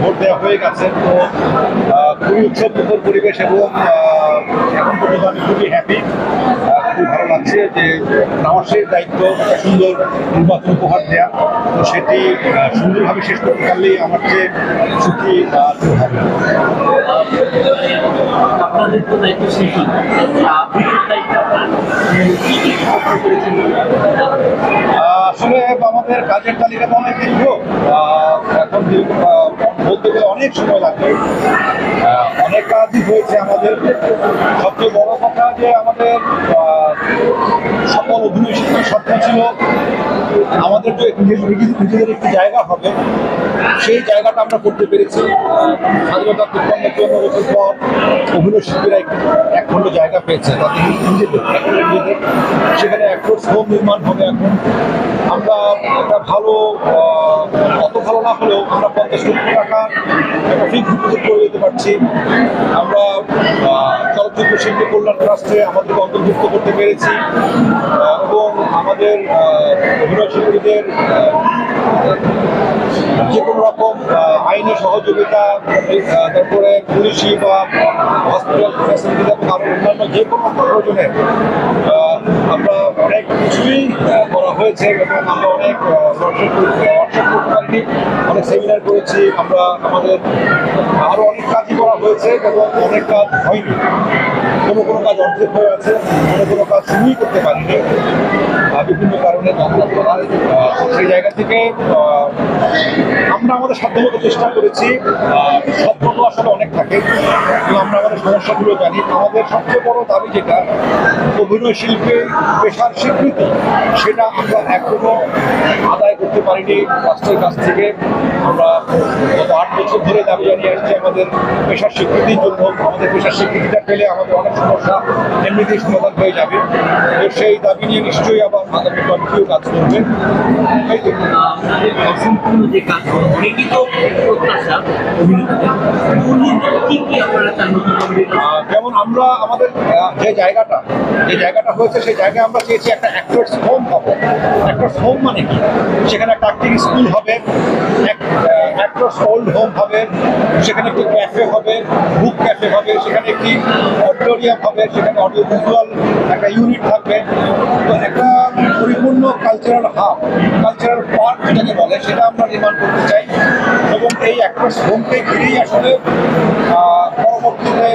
Vote দেওয়া হয়ে গেছে। তো খুবই উৎসব পরিবেশ এবং এখন পর্যন্ত আমি খুবই হ্যাপি খুবই ভালো লাগছে যে নামাসের দায়িত্ব সুন্দর নির্বাচন উপহার দেওয়া তো সেটি সুন্দরভাবে শেষ করতে পারলেই আমার যে সুখী হবে আপনাদের তো দায়িত্ব শেষ হলো আহ, বিশেষ দায়িত্ব আপনারা কি কি করতে পেরেছেন আহ, আসলে আমাদের কাজের তালিকা তো অনেক দীর্ঘ এখন বলতে গেলে অনেক সময় লাগবে। অনেক কাজই হয়েছে আমাদের। সবচেয়ে বড় কথা যে আমাদের সকল অভিনয় শিল্পীর স্বপ্ন ছিল আমাদের যে নিজেদের একটি জায়গা হবে। সেই জায়গাটা আমরা করতে পেরেছি। স্বাধীনতা তিপ্পান্ন চুয়ান্ন বছর পর অভিনয় শিল্পীরা একটি এক খণ্ড জায়গা পেয়েছে তাদের নিজেদের সেখানে একটু শ্রম নির্মাণ হবে এখন। আমরা একটা ভালো অত ভালো না হলেও আমরা পঞ্চাশ লক্ষ টাকা একটা ডিপোজিট করে দিতে পারছি। আমরা চলচ্চিত্র শিল্পী কল্যাণ ট্রাস্টে আমাদেরকে অন্তর্ভুক্ত করতে পেরেছি এবং আমাদের অভিনয় শিল্পীদের যে কোনো রকম আইনি সহযোগিতা তারপরে পুলিশি বা হসপিটাল ফ্যাসিলিটি এবং আরও অন্যান্য যে কোনো প্রয়োজনে আমরা অনেক কিছুই হয়েছে, এবং আমরা অনেক করতে অনেক সেমিনার করেছি, আমরা আমাদের আরও অনেক কাজই করা হয়েছে, এবং অনেক কাজ হয়নি। কোনো কোনো কাজ অর্ধেক হয়ে আছে, কোনো কোনো কাজ শুরুই করতে পারিনি। বিভিন্ন কারণে সেই জায়গা থেকে আমরা আমাদের সাধ্যমতো চেষ্টা করেছি তো আসলে অনেক থাকে। কিন্তু আমরা আমাদের সমস্যাগুলো জানি। আমাদের সবচেয়ে বড় দাবি যেটা অভিনয় শিল্পে পেশার স্বীকৃতি, সেটা আমরা এখনও আদায় করতে পারিনি রাষ্ট্রের কাছ থেকে। আমরা গত আট বছর ধরে দাবি জানিয়ে আসছি, আমাদের পেশার স্বীকৃতির জন্য। আমাদের পেশার স্বীকৃতিটা পেলে আমাদের অনেক সমস্যা এমনিতেই সমাধান হয়ে যাবে। সেই দাবি নিয়ে নিশ্চয়ই আবার কমিটিও কাজ করবে। এই তো। আপনাদের অসম্পূর্ণ যে কাজ অনেকই তো প্রত্যাশা কি কি আপনারা চান যেমন আমরা আমাদের যে জায়গাটা যে জায়গাটা হয়েছে, সেই জায়গায় আমরা চেয়েছি একটা অ্যাক্টর্স হোম হবে। অ্যাক্টর্স হোম মানে কি? সেখানে একটা অ্যাক্টিং স্কুল হবে অ্যাক্টর্স ওল্ড হোম হবে, সেখানে একটি ক্যাফে হবে বুক ক্যাফে হবে, সেখানে একটি অডিটোরিয়াম হবে, সেখানে অডিও ভিজুয়াল একটা ইউনিট থাকবে। তো একটা পরিপূর্ণ কালচারাল হাব কালচারাল ওয়ার্ক যেটাকে বলে, সেটা আমরা নির্মাণ করতে চাই। এবং এই অ্যাক্রস হোমকে ঘিরেই আসলে পরবর্তীতে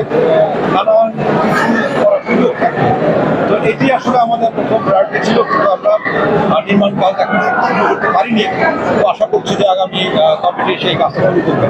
নানান কিছু করার সুযোগ থাকবে তো এটি আসলে আমাদের প্রথম প্রায়োরিটি ছিল, কিন্তু আমরা নির্মাণ কাজ এখন শুরু করতে পারিনি। তো আশা করছি যে আগামী কমিটি সেই কাজটা শুরু করবে।